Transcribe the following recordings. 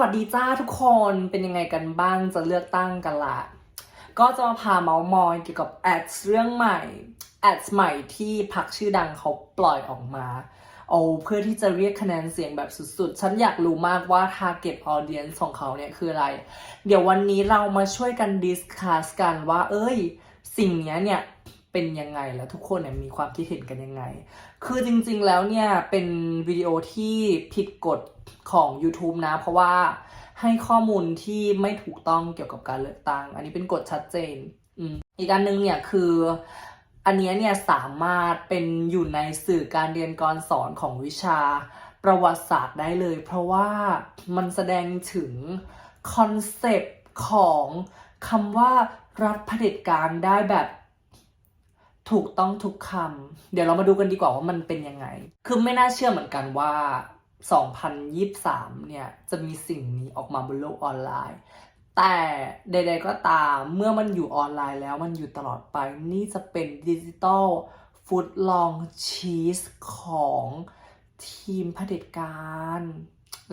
วัสดีจ้าทุกคนเป็นยังไงกันบ้างจะเลือกตั้งกันละ ก็จะมาพาเมาส์มอยเกี่ยวกับแอดเรื่องใหม่แอดใหม่ที่พักชื่อดังเขาปล่อยออกมาเอาเพื่อที่จะเรียกคะแนนเสียงแบบสุดๆ ฉันอยากรู้มากว่า target audience ของเขาเนี่ยคืออะไร เดี๋ยววันนี้เรามาช่วยกันดิสคัสกันว่า เอ้ย สิ่งนี้เนี่ย เป็นยังไงแล้วทุกคนเนี่ยมีความคิดเห็นกันยังไง คือจริงๆแล้วเนี่ยเป็นวิดีโอที่ผิดกฎของ YouTube นะ เพราะว่าให้ข้อมูลที่ไม่ถูกต้องเกี่ยวกับการเลือกตั้ง อันนี้เป็นกฎชัดเจนอีกอันนึงเนี่ยคืออันนี้เนี่ยสามารถเป็นอยู่ในสื่อการเรียนการสอนของวิชาประวัติศาสตร์ได้เลย เพราะว่ามันแสดงถึงคอนเซปต์ของคำว่ารัฐเผด็จการได้แบบ ถูกต้องทุกคำ เดี๋ยวเรามาดูกันดีกว่าว่ามันเป็นยังไง คือไม่น่าเชื่อเหมือนกันว่า 2023 เนี่ย จะมีสิ่งนี้ออกมาบนโลกออนไลน์ แต่ใดๆก็ตามเมื่อมันอยู่ออนไลน์แล้วมันอยู่ตลอดไป นี่จะเป็นดิจิตอลฟุตลองชีสของทีมเผด็จการ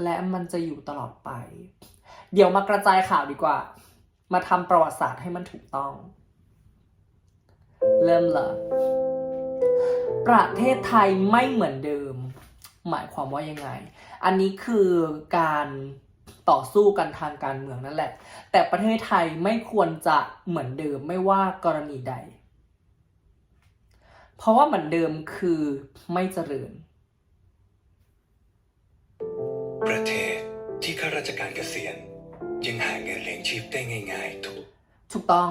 และมันจะอยู่ตลอดไป เดี๋ยวมากระจายข่าวดีกว่า มาทำประวัติศาสตร์ให้มันถูกต้อง เริ่มเลยประเทศไทยไม่เหมือนเดิม หมายความว่ายังไง อันนี้คือการต่อสู้กันทางการเมืองนั่นแหละ แต่ประเทศไทยไม่ควรจะเหมือนเดิมไม่ว่ากรณีใด เพราะว่าเหมือนเดิมคือไม่เจริญ ประเทศที่ข้าราชการเกษียณยังหาเงินเลี้ยงชีพได้ง่าย ๆ ถูกถูกต้อง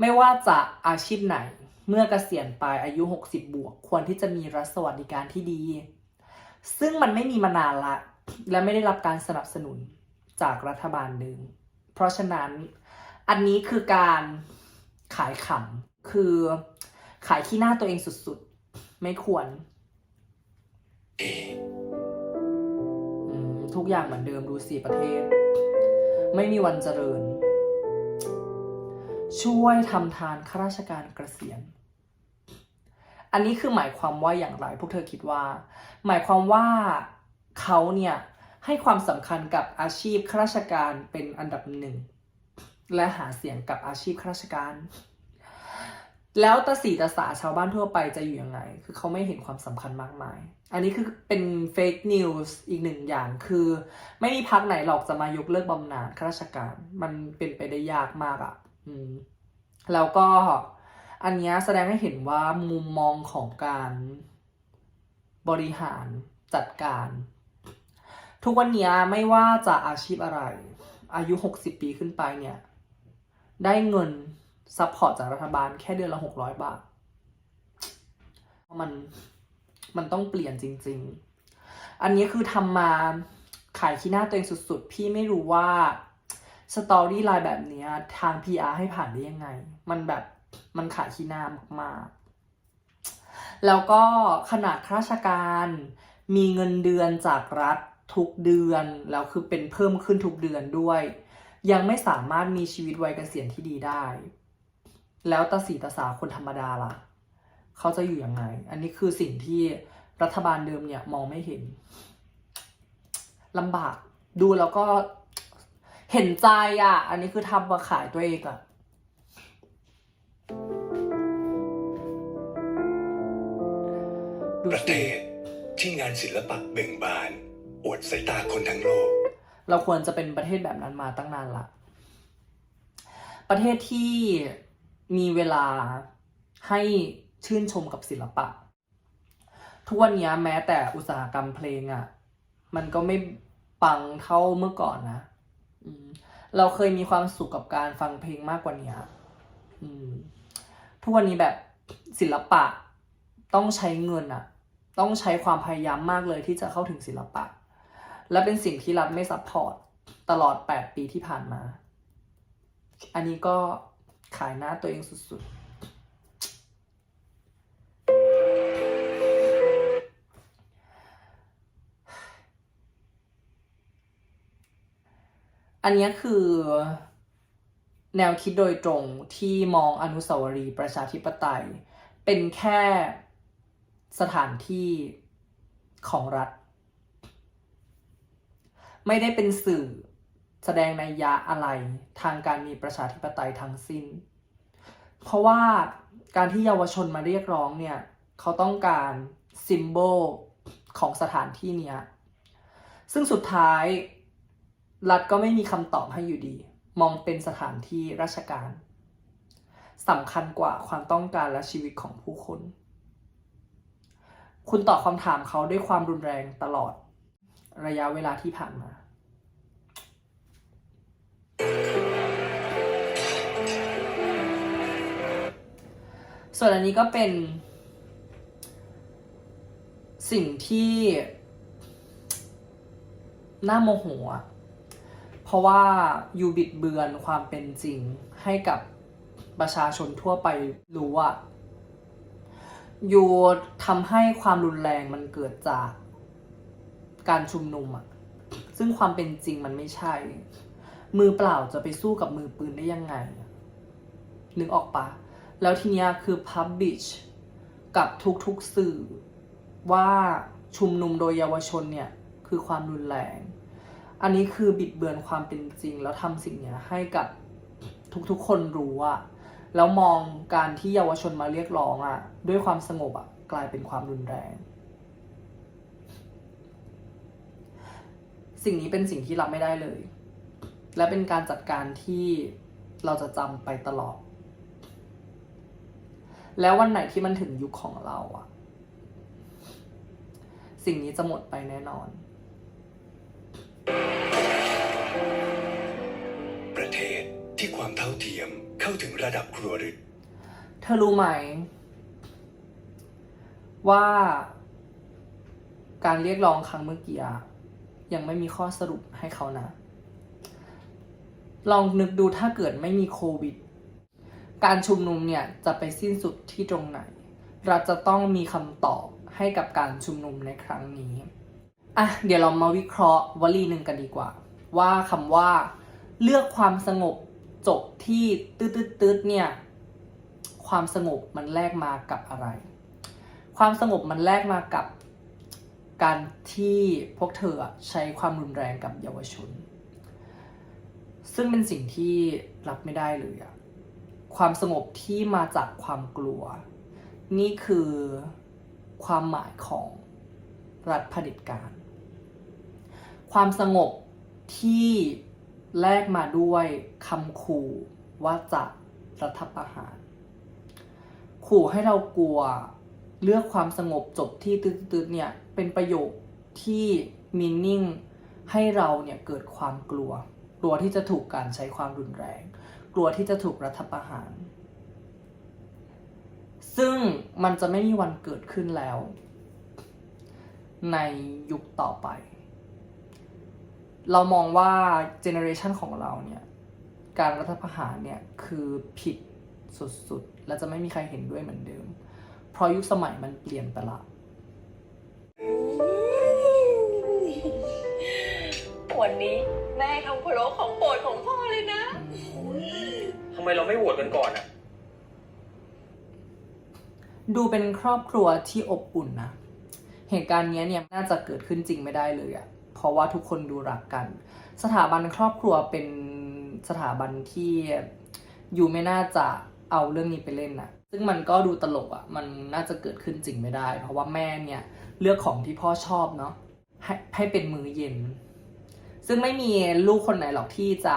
ไม่ว่าจะอาชีพไหน เมื่อเกษียณไปอายุ 60 บวก ควรที่จะมีรัฐสวัสดิการที่ดี ซึ่งมันไม่มีมานานละ และไม่ได้รับการสนับสนุนจากรัฐบาลเดิมเพราะฉะนั้นอันนี้คือการขายขำคือขายขี้หน้าตัวเองสุดๆ ไม่ควร ทุกอย่างเหมือนเดิมดูสิประเทศ ไม่มีวันเจริญ ช่วยทำทานข้าราชการเกษียณ อันนี้คือหมายความว่าอย่างไร พวกเธอคิดว่า หมายความว่าเขาเนี่ยให้ความสำคัญกับอาชีพข้าราชการเป็นอันดับหนึ่ง และหาเสียงกับอาชีพข้าราชการ แล้วตาสีตาสาชาวบ้านทั่วไปจะอยู่ยังไง คือเขาไม่เห็นความสำคัญมากมาย อันนี้คือเป็นเฟกนิวส์อีกหนึ่งอย่างคือ ไม่มีพักไหนหรอกจะมายกเลิกบำนาญข้าราชการ มันเป็นไปได้ยากมากอะ่ะ แล้วก็อันนี้แสดงให้เห็นว่ามุมมองของการบริหารจัดการ ทุกวันนี้ไม่ว่าจะอาชีพอะไร อายุ 60 ปีขึ้นไปเนี่ย ได้เงินซัพพอร์ตจากรัฐบาลแค่เดือนละ 600 บาท มันมันต้องเปลี่ยนจริง ๆ อันนี้คือทำมาขายขี้หน้าตัวเองสุด ๆ พี่ไม่รู้ว่า สตอรี่ไลน์แบบนี้ทาง PR ให้ผ่านได้ยังไง มันแบบมันขายขี้หน้ามากๆ แล้วก็ขนาดข้าราชการมีเงินเดือนจากรัฐทุกเดือน แล้วคือเป็นเพิ่มขึ้นทุกเดือนด้วย ยังไม่สามารถมีชีวิตวัยเกษียณที่ดีได้ แล้วตาสีตาสาคนธรรมดาล่ะ เขาจะอยู่ยังไง อันนี้คือสิ่งที่รัฐบาลเดิมเนี่ยมองไม่เห็นลำบากดูแล้วก็ เห็นใจอะ อันนี้คือทำมาขายตัวเองอะดูประเทสิศที่งานศิลปะเบ่งบาน อวดสายตาคนทั้งโลก เราควรจะเป็นประเทศแบบนั้นมาตั้งนานละ ประเทศที่มีเวลาให้ชื่นชมกับศิลปะ ทุกวันนี้แม้แต่อุตสาหกรรมเพลงอะ่ะ มันก็ไม่ปังเท่าเมื่อก่อนนะอืม เราเคยมีความสุขกับการฟังเพลงมากกว่านี้ทุกวันนี้แบบศิลปะต้องใช้เงินอะต้องใช้ความพยายามมากเลยที่จะเข้าถึงศิลปะ และเป็นสิ่งที่รัฐไม่ซัพพอร์ตตลอด 8 ปีที่ผ่านมา อันนี้ก็ขายหน้าตัวเองสุดๆ อันนี้คือ แนวคิดโดยตรงที่มองอนุสาวรีย์ประชาธิปไตย เป็นแค่สถานที่ของรัฐ ไม่ได้เป็นสื่อแสดงนัยยะอะไรทางการมีประชาธิปไตยทั้งสิ้น เพราะว่าการที่เยาวชนมาเรียกร้องเนี่ย เขาต้องการซิมโบลของสถานที่เนี้ย ซึ่งสุดท้าย รัฐก็ไม่มีคำตอบให้อยู่ดี มองเป็นสถานที่ราชการสำคัญกว่าความต้องการและชีวิตของผู้คน คุณตอบคำถามเขาด้วยความรุนแรงตลอดระยะเวลาที่ผ่านมา ส่วนอันนี้ก็เป็น สิ่งที่ น่าโมโหอะ เพราะว่ายูบิดเบือนความเป็นจริงให้กับประชาชนทั่วไปรู้ว่ายูทำให้ความรุนแรงมันเกิดจากการชุมนุมอะซึ่งความเป็นจริงมันไม่ใช่ มือเปล่าจะไปสู้กับมือปืนได้ยังไง นึกออกปะแล้วทีนี้คือ publish กับทุกๆสื่อว่าชุมนุมโดยเยาวชนเนี่ย คือความรุนแรง อันนี้คือบิดเบือนความเป็นจริง แล้วทำสิ่งเนี้ยให้กับทุกๆคนรู้อะแล้วมองการที่เยาวชนมาเรียกร้องอะด้วยความสงบอะกลายเป็นความรุนแรง สิ่งนี้เป็นสิ่งที่รับไม่ได้เลย และเป็นการจัดการที่เราจะจำไปตลอด แล้ววันไหนที่มันถึงยุคของเราอะสิ่งนี้จะหมดไปแน่นอน ประเทศที่ความเท่าเทียมเข้าถึงระดับครัวเรือนเธอรู้ไหม ว่า การเรียกร้องครั้งเมื่อกี้ยังไม่มีข้อสรุปให้เขานะ ลองนึกดูถ้าเกิดไม่มีโควิด การชุมนุมเนี่ยจะไปสิ้นสุดที่ตรงไหน เราจะต้องมีคำตอบให้กับการชุมนุมในครั้งนี้ อะเดี๋ยวเรามาวิเคราะห์วลีหนึ่งกันดีกว่า ว่าคำว่า เลือกความสงบจบที่ตืดๆเนี่ย ความสงบมันแลกมากับอะไร ความสงบมันแลกมากับการที่พวกเธอใช้ความรุนแรงกับเยาวชน ซึ่งเป็นสิ่งที่รับไม่ได้เลยอะความสงบที่มาจากความกลัว นี่คือความหมายของรัฐเผด็จการ ความสงบที่แลกมาด้วยคำขู่ว่าจะรัฐประหาร ขู่ให้เรากลัวเลือกความสงบจบที่ตืดๆเนี่ยเป็นประโยคที่มีนิ่งให้เราเนี่ยเกิดความกลัว กลัวที่จะถูกการใช้ความรุนแรง กลัวที่จะถูกรัฐประหาร ซึ่งมันจะไม่มีวันเกิดขึ้นแล้ว ในยุคต่อไป เรามองว่าเจเนอเรชันของเราเนี่ย การรัฐประหารเนี่ยคือผิดสุดๆ และจะไม่มีใครเห็นด้วยเหมือนเดิม เพราะยุคสมัยมันเปลี่ยนไปละวันนี้แม่ทำพะโล้ของโปรดของพ่อเลยนะทำไมเราไม่โหวตกันก่อนอะดูเป็นครอบครัวที่อบอุ่นนะ เหตุการณ์เนี้ยเนี่ยน่าจะเกิดขึ้นจริงไม่ได้เลยอะ เพราะว่าทุกคนดูรักกัน สถาบันครอบครัวเป็นสถาบันที่อยู่ไม่น่าจะเอาเรื่องนี้ไปเล่นนะซึ่งมันก็ดูตลกอะมันน่าจะเกิดขึ้นจริงไม่ได้ เพราะว่าแม่เนี่ยเลือกของที่พ่อชอบเนาะให้ให้เป็นมื้อเย็น ซึ่งไม่มีลูกคนไหนหรอกที่จะ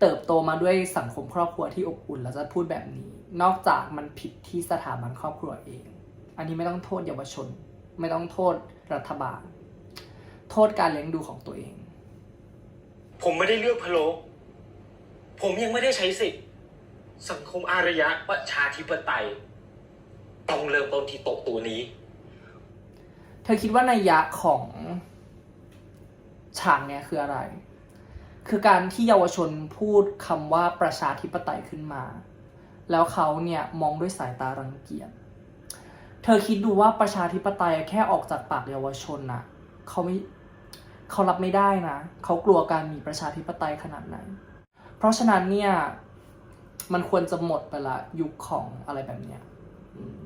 เติบโตมาด้วยสังคมครอบครัวที่อบอุ่นแล้วจะพูดแบบนี้ นอกจากมันผิดที่สถาบันครอบครัวเอง อันนี้ไม่ต้องโทษเยาวชน ไม่ต้องโทษรัฐบาล โทษการเลี้ยงดูของตัวเอง ผมไม่ได้เลือกพะโลผมยังไม่ได้ใช้สิทธิ์สังคมอารยะประชาธิปไตย ต้องเริ่มต้นที่โต๊ะตัวนี้ เธอคิดว่านัยยะของฉากเนี่ยคืออะไร คือการที่เยาวชนพูดคำว่าประชาธิปไตยขึ้นมา แล้วเขาเนี่ยมองด้วยสายตารังเกียจ เธอคิดดูว่าประชาธิปไตยแค่ออกจากปากเยาวชนน่ะเขาไม่ เขารับไม่ได้นะ เขากลัวการมีประชาธิปไตยขนาดไหน เพราะฉะนั้นเนี่ยมันควรจะหมดไปละยุคของอะไรแบบเนี้ยอืม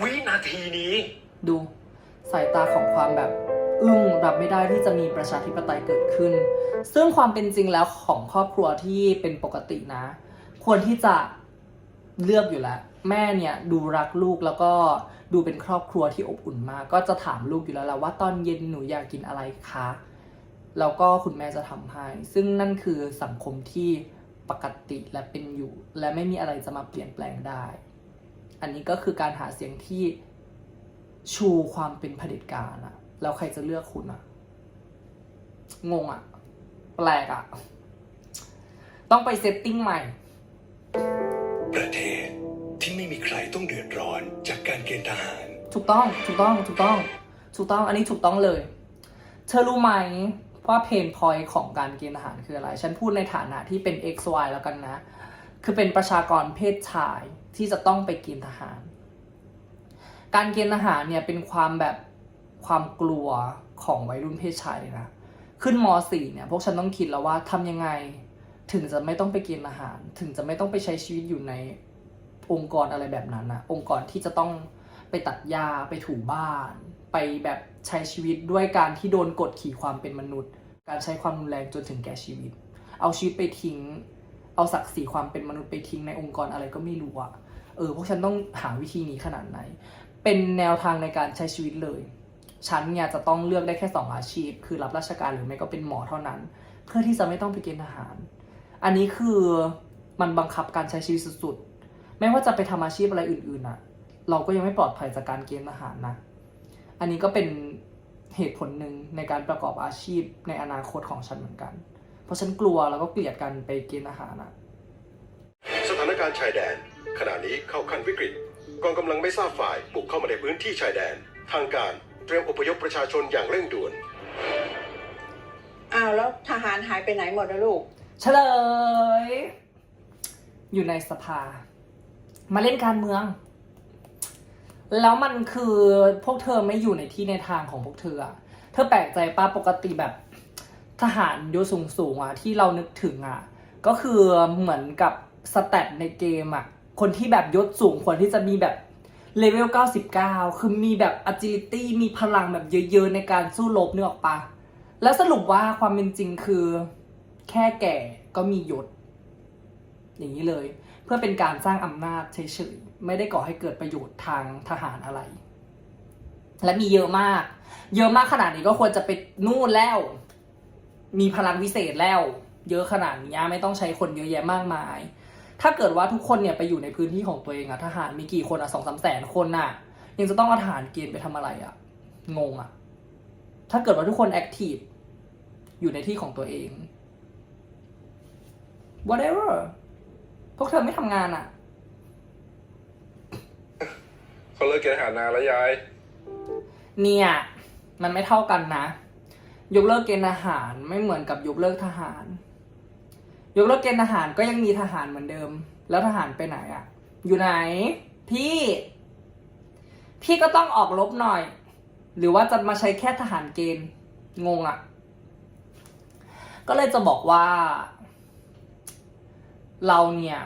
วินาทีนี้ ดูสายตาของความแบบอึ้งรับไม่ได้ที่จะมีประชาธิปไตยเกิดขึ้น ซึ่งความเป็นจริงแล้วของครอบครัวที่เป็นปกตินะ ควรที่จะเลือกอยู่แล้ว แม่เนี่ยดูรักลูกแล้วก็ดูเป็นครอบครัวที่อบอุ่นมาก ก็จะถามลูกอยู่แล้วแหละว่าตอนเย็นหนูอยากกินอะไรคะ แล้วก็คุณแม่จะทำให้ซึ่งนั่นคือสังคมที่ปกติและเป็นอยู่ และไม่มีอะไรจะมาเปลี่ยนแปลงได้ อันนี้ก็คือการหาเสียงที่ชูความเป็นเผด็จการอะแล้วใครจะเลือกคุณอะงงอะแปลกอะต้องไปเซตติ้งใหม่ ประเทศที่ไม่มีใครต้องเดือดร้อนจากการเกณฑ์ทหาร ถูกต้อง ถูกต้อง ถูกต้อง ถูกต้อง อันนี้ถูกต้องเลย เธอรู้ไหม ว่าเพนพอยของการกณฑ์ทหารคืออะไร ฉันพูดในฐานะที่เป็น XY แล้วกันนะ คือเป็นประชากรเพศชายที่จะต้องไปกณฑ์ทหาร การกณฑ์ทหารเนี่ยเป็นความแบบความกลัวของวัยรุ่นเพศชายเลยนะ ขึ้นม .4 เนี่ยพวกฉันต้องคิดแล้วว่าทำยังไงถึงจะไม่ต้องไปกณฑ์ทหาร ถึงจะไม่ต้องไปใช้ชีวิตอยู่ในองค์กรอะไรแบบนั้นนะองค์กรที่จะต้อง ไปตัดหญ้าไปถูบ้าน ไปแบบใช้ชีวิตด้วยการที่โดนกดขี่ความเป็นมนุษย์ การใช้ความรุนแรงจนถึงแก่ชีวิต เอาชีวิตไปทิ้ง เอาศักดิ์ศรีความเป็นมนุษย์ไปทิ้งในองค์กรอะไรก็ไม่รู้อะเออพวกฉันต้องหาวิธีนี้ขนาดไหน เป็นแนวทางในการใช้ชีวิตเลย ฉันเนี่ยจะต้องเลือกได้แค่สองอาชีพ คือรับราชการหรือไม่ก็เป็นหมอเท่านั้น เพื่อที่จะไม่ต้องไปเกณฑ์ทหาร อันนี้คือมันบังคับการใช้ชีวิตสุดๆ ไม่ว่าจะไปทำอาชีพอะไรอื่นๆอะ เราก็ยังไม่ปลอดภัยจากการเกณฑ์ทหารนะ อันนี้ก็เป็นเหตุผลหนึ่งในการประกอบอาชีพในอนาคตของฉันเหมือนกัน เพราะฉันกลัวแล้วก็เกลียดการไปเกณฑ์ทหารอะสถานการณ์ชายแดน ขณะนี้เข้าขั้นวิกฤต กองกำลังไม่ทราบฝ่ายบุกเข้ามาในพื้นที่ชายแดน ทางการเตรียมอพยพประชาชนอย่างเร่งด่วน อ้าวแล้วทหารหายไปไหนหมดนะลูก เฉลย อยู่ในสภา มาเล่นการเมือง แล้วมันคือพวกเธอไม่อยู่ในที่ในทางของพวกเธออะเธอแปลกใจป้าปกติแบบทหารยศสูงสูงๆอะที่เรานึกถึงอะก็คือเหมือนกับสแตทในเกมอะคนที่แบบยศสูงควรที่จะมีแบบเลเวล 99 คือมีแบบ agility มีพลังแบบเยอะๆ ในการสู้รบเนื้อออกปะแล้วสรุปว่าความเป็นจริงคือ แค่แก่ก็มียศ อย่างนี้เลย เพื่อเป็นการสร้างอำนาจเฉยๆ ไม่ได้ก่อให้เกิดประโยชน์ทางทหารอะไร และมีเยอะมาก เยอะมากขนาดนี้ก็ควรจะไปนู่นแล้ว มีพลังวิเศษแล้ว เยอะขนาดนี้ไม่ต้องใช้คนเยอะแยะมากมาย ถ้าเกิดว่าทุกคนเนี่ยไปอยู่ในพื้นที่ของตัวเองอะทหารมีกี่คนอะสองสามแสนคนน่ะ ยังจะต้องเอาทหารเกณฑ์ไปทำอะไรอะงงอะถ้าเกิดว่าทุกคนแอคทีฟอยู่ในที่ของตัวเอง whatever พวกเธอไม่ทำงานอะ เขาเลิกเกินอาหารนานแล้วยาย เนี่ย มันไม่เท่ากันนะ ยกเลิกเกณฑ์ทหารไม่เหมือนกับยกเลิกทหาร ยกเลิกเกณฑ์ทหารก็ยังมีทหารเหมือนเดิม แล้วทหารไปไหนอะอยู่ไหน พี่ พี่ก็ต้องออกรบหน่อย หรือว่าจะมาใช้แค่ทหารเกณฑ์งงอะก็เลยจะบอกว่า เราเนี่ย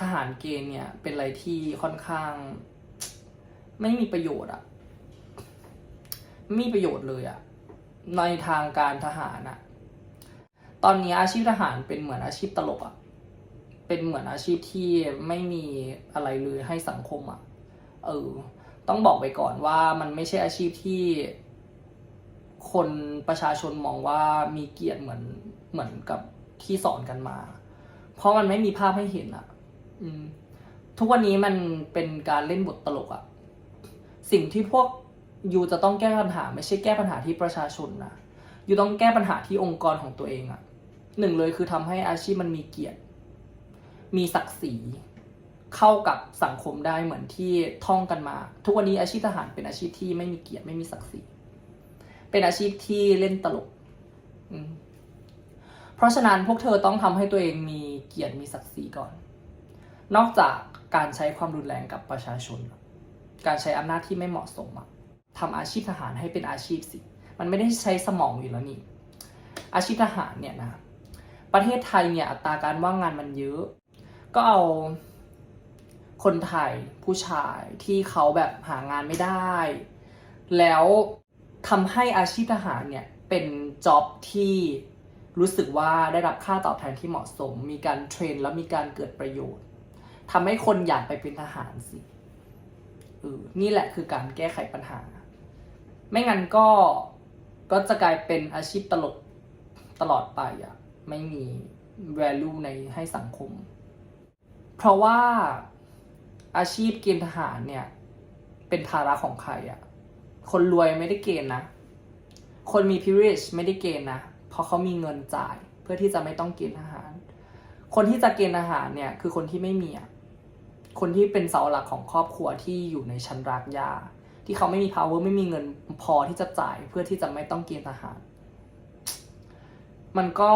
ทหารเกณฑ์เนี่ยเป็นอะไรที่ค่อนข้าง ไม่มีประโยชน์อะไม่มีประโยชน์เลยอะในทางการทหารอะตอนนี้อาชีพทหารเป็นเหมือนอาชีพตลกอะเป็นเหมือนอาชีพที่ไม่มีอะไรเลยให้สังคมอะเออ ต้องบอกไปก่อนว่ามันไม่ใช่อาชีพที่ คนประชาชนมองว่ามีเกียรติเหมือนเหมือนกับที่สอนกันมา เพราะมันไม่มีภาพให้เห็นอะอืมทุกวันนี้มันเป็นการเล่นบทตลกอะ สิ่งที่พวกยูจะต้องแก้ปัญหา ไม่ใช่แก้ปัญหาที่ประชาชนนะยูต้องแก้ปัญหาที่องค์กรของตัวเองอะหนึ่งเลยคือทำให้อาชีพมันมีเกียรติ มีศักดิ์ศรีเข้ากับสังคมได้เหมือนที่ท่องกันมา ทุกวันนี้อาชีพทหารเป็นอาชีพที่ไม่มีเกียรติไม่มีศักดิ์ศรีเป็นอาชีพที่เล่นตลกเพราะฉะนั้นพวกเธอต้องทำให้ตัวเองมีเกียรติมีศักดิ์ศรีก่อน นอกจากการใช้ความรุนแรงกับประชาชน การใช้อำนาจที่ไม่เหมาะสมอะทำอาชีพทหารให้เป็นอาชีพสิ มันไม่ได้ใช้สมองอยู่แล้วนี่ อาชีพทหารเนี่ยนะ ประเทศไทยเนี่ยอัตราการว่างงานมันเยอะ ก็เอาคนไทยผู้ชายที่เขาแบบหางานไม่ได้ แล้วทำให้อาชีพทหารเนี่ยเป็นจ็อบที่รู้สึกว่าได้รับค่าตอบแทนที่เหมาะสม มีการเทรน แล้วมีการเกิดประโยชน์ทำให้คนอยากไปเป็นทหารสิ ออนี่แหละคือการแก้ไขปัญหา ไม่งั้นก็ก็จะกลายเป็นอาชีพตลกตลอดไปอะไม่มี value ในให้สังคม เพราะว่าอาชีพเกณฑ์ทหารเนี่ย เป็นภาระของใครอะคนรวยไม่ได้เกณฑ์นะ คนมี privilege ไม่ได้เกณฑ์นะ เพราะเขามีเงินจ่ายเพื่อที่จะไม่ต้องเกณฑ์ทหาร คนที่จะเกณฑ์ทหารเนี่ย คือคนที่ไม่มีอะ คนที่เป็นเสาหลักของครอบครัวที่อยู่ในชั้นรากหญ้าที่เขาไม่มี power ไม่มีเงินพอที่จะจ่ายเพื่อที่จะไม่ต้องเกณฑ์ทหาร มันก็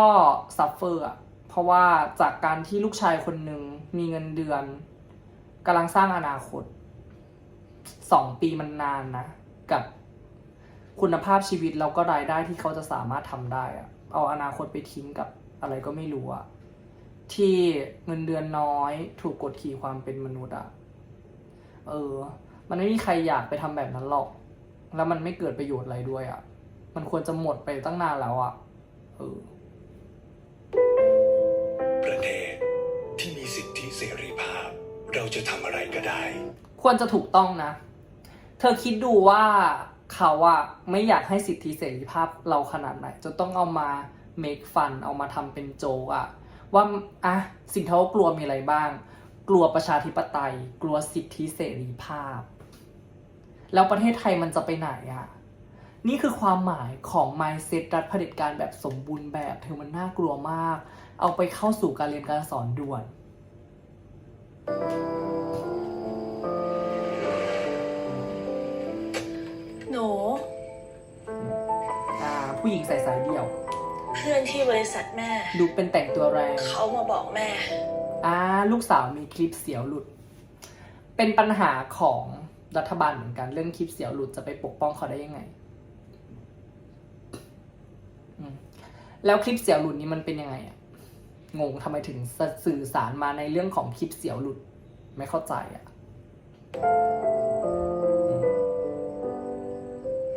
ซัฟเฟอร์อะเพราะว่าจากการที่ลูกชายคนหนึ่งมีเงินเดือนกำลังสร้างอนาคตสองปีมันนานนะ กับคุณภาพชีวิตแล้วก็รายได้ที่เขาจะสามารถทำได้อะเอาอนาคตไปทิ้งกับอะไรก็ไม่รู้อะ ที่เงินเดือนน้อย ถูกกดขี่ความเป็นมนุษย์อะเออ มันไม่มีใครอยากไปทำแบบนั้นหรอก แล้วมันไม่เกิดประโยชน์อะไรด้วยอะมันควรจะหมดไปตั้งนานแล้วอะเออประเทศที่มีสิทธิเสรีภาพ เราจะทำอะไรก็ได้ ควรจะถูกต้องนะ เธอคิดดูว่าเขาอะไม่อยากให้สิทธิเสรีภาพเราขนาดไหนจนต้องเอามา make fun เอามาทำเป็นโจกอะ ว่าอะสิ่งที่เขากลัวมีอะไรบ้าง กลัวประชาธิปไตย กลัวสิทธิเสรีภาพ แล้วประเทศไทยมันจะไปไหนอะนี่คือความหมายของ mindset รัฐเผด็จการแบบสมบูรณ์แบบเธอมันน่ากลัวมาก เอาไปเข้าสู่การเรียนการสอนด่วน หนู อ่า ผู้หญิงใส่สายเดี่ยว เพื่อนที่บริษัทแม่ ดูเป็นแต่งตัวแรงเขามาบอกแม่ อ่าลูกสาวมีคลิปเสียวหลุด เป็นปัญหาของรัฐบาลเหมือนกัน เรื่องคลิปเสียวหลุดจะไปปกป้องเขาได้ยังไงอืมแล้วคลิปเสียวหลุดนี้มันเป็นยังไงอะงงทำไมถึงสื่อสารมาในเรื่องของคลิปเสียวหลุด ไม่เข้าใจอะ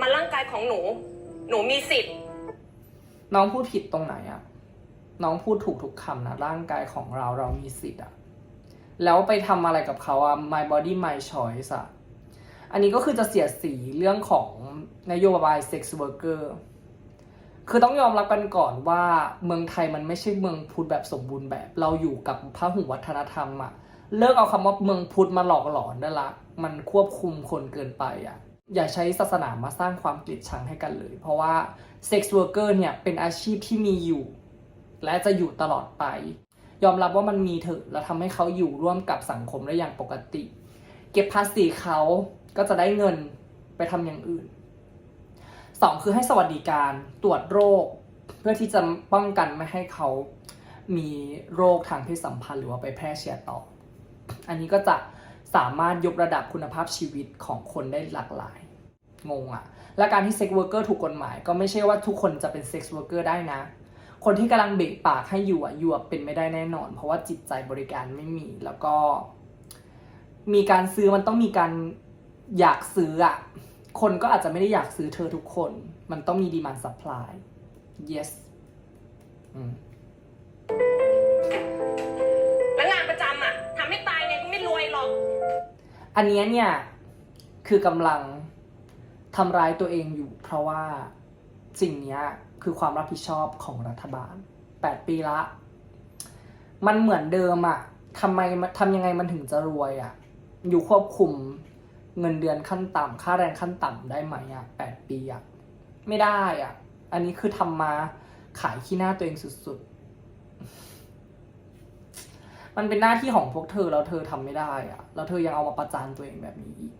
มันร่างกายของหนู หนูมีสิทธิ์ น้องพูดผิดตรงไหนอะน้องพูดถูกทุกคำนะร่างกายของเราเรามีสิทธิ์อะแล้วไปทำอะไรกับเขาอะ my body my choice อะอันนี้ก็คือจะเสียสีเรื่องของนโยบาย sex worker คือต้องยอมรับกันก่อนว่าเมืองไทยมันไม่ใช่เมืองพุทธแบบสมบูรณ์แบบ เราอยู่กับพระหุวัฒนธรรมอะเลิกเอาคำว่าเมืองพุทธมาหลอกหลอนได้ละ มันควบคุมคนเกินไปอะอย่าใช้ศาสนามาสร้างความเกลียดชังให้กันเลย เพราะว่า sex worker เนี่ยเป็นอาชีพที่มีอยู่ และจะอยู่ตลอดไป ยอมรับว่ามันมีเถอะแล้วทำให้เขาอยู่ร่วมกับสังคมได้อย่างปกติ เก็บภาษีเขาก็จะได้เงินไปทำอย่างอื่นสองคือให้สวัสดิการตรวจโรค เพื่อที่จะป้องกันไม่ให้เขามีโรคทางเพศสัมพันธ์หรือว่าไปแพร่เชื้อต่อ อันนี้ก็จะสามารถยกระดับคุณภาพชีวิตของคนได้หลากหลาย งงอะและการที่เซ็กเวอร์เกอร์ถูกกฎหมาย ก็ไม่ใช่ว่าทุกคนจะเป็นเซ็กซ์เวอร์เกอร์ได้นะ คนที่กำลังเบรกปากให้อยู่อะอยู่อะเป็นไม่ได้แน่นอน เพราะว่าจิตใจบริการไม่มีแล้วก็ มีการซื้อมันต้องมีการอยากซื้ออะคนก็อาจจะไม่ได้อยากซื้อเธอทุกคน มันต้องมีดีมานซัพพลาย yes อืมแล้วงานประจำอะทำให้ตายไงก็ไม่รวยหรอก อันเนี้ยเนี่ย คือกำลัง ทำร้ายตัวเองอยู่ เพราะว่าสิ่งนี้คือความรับผิดชอบของรัฐบาล 8 ปีละ มันเหมือนเดิมอะทำไมทำยังไงมันถึงจะรวยอะอยู่ควบคุมเงินเดือนขั้นต่ำค่าแรงขั้นต่ำได้ไหมอะ8ปีอะไม่ได้อะอันนี้คือทำมาขายขี้หน้าตัวเองสุดๆ มันเป็นหน้าที่ของพวกเธอแล้วเธอทำไม่ได้อะแล้วเธอยังเอามาประจานตัวเองแบบนี้อีก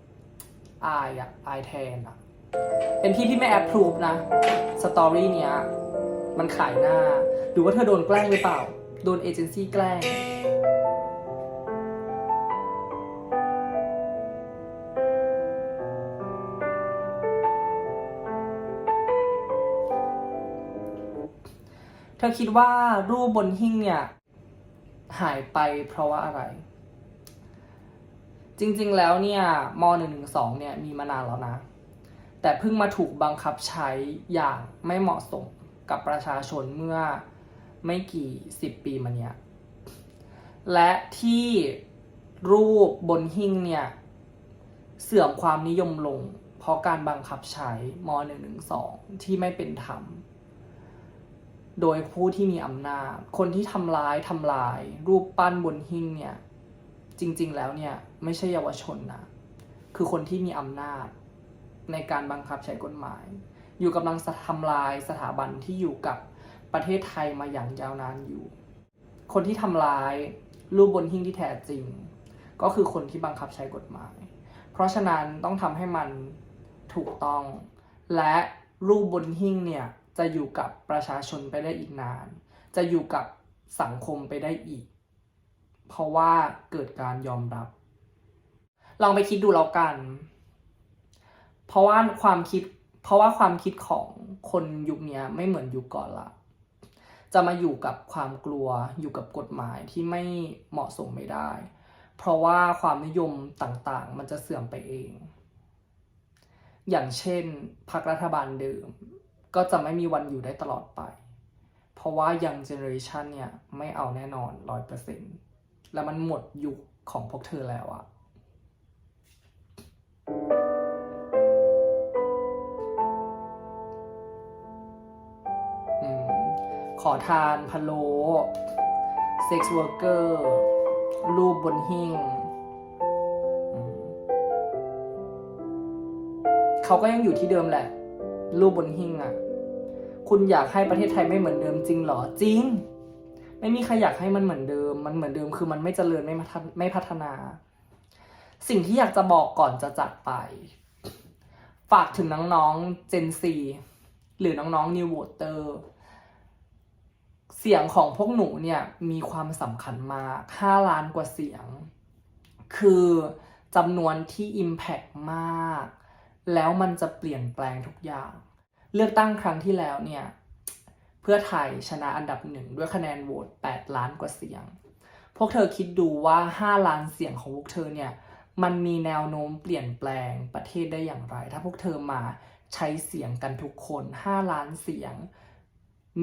อายอะอายแทนอะ เป็นที่ที่ไม่แอปพรูฟนะสตอรี่เนี้ยมันขายหน้า หรือว่าเธอโดนแกล้งหรือเปล่า โดนเอเจนซี่แกล้ง เธอคิดว่ารูปบนหิ้งเนี่ย หายไปเพราะว่าอะไร จริงๆแล้วเนี่ยม .112 เนี่ยมีมานานแล้วนะ แต่เพิ่งมาถูกบังคับใช้อย่างไม่เหมาะสมกับประชาชนเมื่อไม่กี่สิบปีมาเนี้ย และที่รูปบนหิ้งเนี่ย เสื่อมความนิยมลง เพราะการบังคับใช้ม .112 ที่ไม่เป็นธรรม โดยผู้ที่มีอำนาจ คนที่ทำร้ายทำลาย รูปปั้นบนหิ้งเนี่ย จริง ๆ แล้วเนี่ย ไม่ใช่เยาวชนนะ คือคนที่มีอำนาจ ในการบังคับใช้กฎหมาย อยู่กำลังทำลายสถาบันที่อยู่กับประเทศไทยมาอย่างยาวนานอยู่ คนที่ทำลายรูปบนหิ้งที่แท้จริง ก็คือคนที่บังคับใช้กฎหมาย เพราะฉะนั้นต้องทำให้มันถูกต้อง และรูปบนหิ้งเนี่ยจะอยู่กับประชาชนไปได้อีกนาน จะอยู่กับสังคมไปได้อีก เพราะว่าเกิดการยอมรับ ลองไปคิดดูแล้วกัน เพราะว่าความคิด เพราะว่าความคิดของคนยุคนี้ไม่เหมือนยุคก่อนละ จะมาอยู่กับความกลัวอยู่กับกฎหมายที่ไม่เหมาะสมไม่ได้ เพราะว่าความนิยมต่างๆ มันจะเสื่อมไปเอง อย่างเช่นพรรครัฐบาลเดิม ก็จะไม่มีวันอยู่ได้ตลอดไป เพราะว่ายังเจเนอเรชันเนี่ยไม่เอาแน่นอนร้อยเปอร์เซ็นต์แล้วมันหมดยุคของพวกเธอแล้วอะอื ขอทานพะโล้เซ็กซ์เวิร์กเกอร์รูปบนหิ้งเขาก็ยังอยู่ที่เดิมแหละ รูปบนหิ้งอะ่ะ คุณอยากให้ประเทศไทยไม่เหมือนเดิมจริงหรอ จริง ไม่มีใครอยากให้มันเหมือนเดิม มันเหมือนเดิมคือมันไม่เจริญไม่พัฒไม่พัฒนา สิ่งที่อยากจะบอกก่อนจะจากไป ฝากถึงน้องๆ Gen Z หรือน้องๆ New Voter เเสียงของพวกหนูเนี่ยมีความสำคัญมาก5ล้านกว่าเสียง คือจำนวนที่ Impact มาก แล้วมันจะเปลี่ยนแปลงทุกอย่าง เลือกตั้งครั้งที่แล้วเนี่ยเพื่อไทยชนะอันดับหนึ่งด้วยคะแนนโหวต8 ล้านกว่าเสียง พวกเธอคิดดูว่า 5 ล้านเสียงของพวกเธอเนี่ยมันมีแนวโน้มเปลี่ยนแปลงประเทศได้อย่างไร ถ้าพวกเธอมาใช้เสียงกันทุกคน 5 ล้านเสียง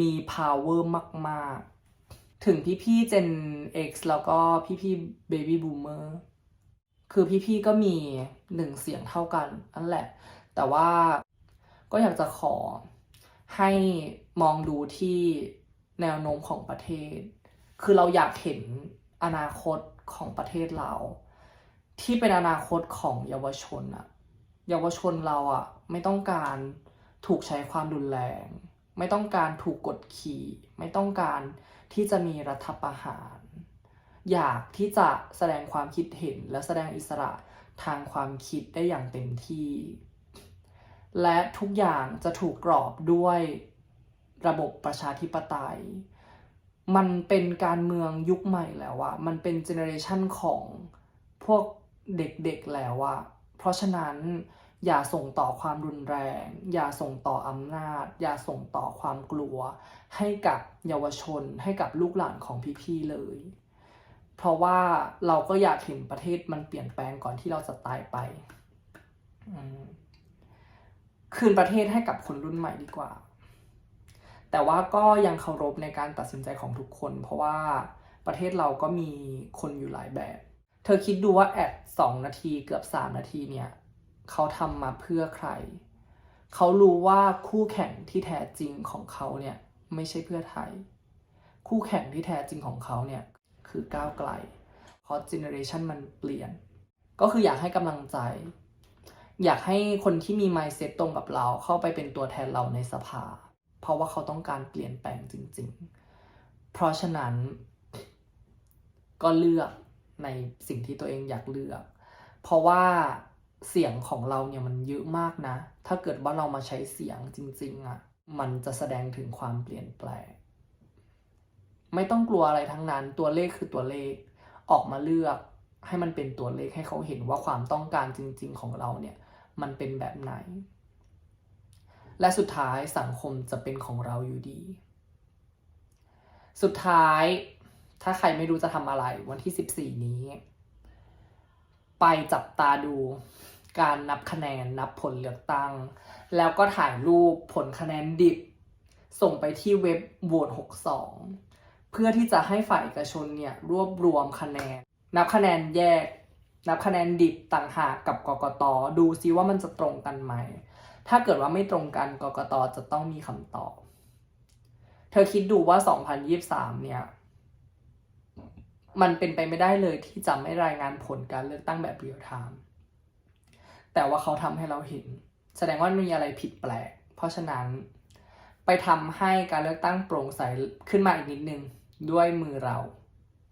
มี power มาก ๆ ถึงพี่ๆ Gen X แล้วก็พี่ๆ Baby Boomer คือพี่ๆ ก็มีหนึ่งเสียงเท่ากันนั่นแหละ แต่ว่าก็อยากจะขอให้มองดูที่แนวโน้มของประเทศ คือเราอยากเห็นอนาคตของประเทศเรา ที่เป็นอนาคตของเยาวชนอะเยาวชนเราอะไม่ต้องการถูกใช้ความรุนแรง ไม่ต้องการถูกกดขี่ ไม่ต้องการที่จะมีรัฐประหาร อยากที่จะแสดงความคิดเห็นและแสดงอิสระทางความคิดได้อย่างเต็มที่ และทุกอย่างจะถูกกรอบด้วยระบบประชาธิปไตย มันเป็นการเมืองยุคใหม่แล้วอะมันเป็นเจเนอเรชันของพวกเด็กๆแล้วอะเพราะฉะนั้น อย่าส่งต่อความรุนแรง อย่าส่งต่ออำนาจ อย่าส่งต่อความกลัว ให้กับเยาวชน ให้กับลูกหลานของพี่ๆเลย เพราะว่าเราก็อยากเห็นประเทศมันเปลี่ยนแปลงก่อนที่เราจะตายไป คืนประเทศให้กับคนรุ่นใหม่ดีกว่า แต่ว่าก็ยังเคารพในการตัดสินใจของทุกคน เพราะว่าประเทศเราก็มีคนอยู่หลายแบบ เธอคิดดูว่าแอดสองนาทีเกือบสามนาทีเนี่ย เขาทำมาเพื่อใคร เขารู้ว่าคู่แข่งที่แท้จริงของเขาเนี่ยไม่ใช่เพื่อไทย คู่แข่งที่แท้จริงของเขาเนี่ยคือก้าวไกล เพราะเจเนอเรชันมันเปลี่ยน ก็คืออยากให้กำลังใจ อยากให้คนที่มี mindset ตรงกับเราเข้าไปเป็นตัวแทนเราในสภา เพราะว่าเขาต้องการเปลี่ยนแปลงจริง ๆ เพราะฉะนั้น ก็เลือกในสิ่งที่ตัวเองอยากเลือก เพราะว่า เสียงของเราเนี่ยมันเยอะมากนะ ถ้าเกิดว่าเรามาใช้เสียงจริง ๆอะ่ะ มันจะแสดงถึงความเปลี่ยนแปลง ไม่ต้องกลัวอะไรทั้งนั้น ตัวเลขคือตัวเลข ออกมาเลือกให้มันเป็นตัวเลขให้เขาเห็นว่าความต้องการจริง ๆ ของเราเนี่ย มันเป็นแบบไหน และสุดท้ายสังคมจะเป็นของเราอยู่ดี สุดท้าย ถ้าใครไม่รู้จะทำอะไรวันที่ 14 นี้ ไปจับตาดู การนับคะแนนนับผลเลือกตั้ง แล้วก็ถ่ายรูปผลคะแนนดิบ ส่งไปที่เว็บโหวต62 เพื่อที่จะให้ฝ่ายเอกชนเนี่ยรวบรวมคะแนน นับคะแนนแยก นับคะแนนดิบต่างหากกับกกตดูซิว่ามันจะตรงกันไหม ถ้าเกิดว่าไม่ตรงกันกกตจะต้องมีคำตอบ เธอคิดดูว่า 2023 เนี่ยมันเป็นไปไม่ได้เลยที่จะไม่รายงานผลการเลือกตั้งแบบเรียลไทม์ แต่ว่าเขาทำให้เราเห็น แสดงว่ามีอะไรผิดแปลก เพราะฉะนั้น ไปทำให้การเลือกตั้งโปร่งใสขึ้นมาอีกนิดนึงด้วยมือเรา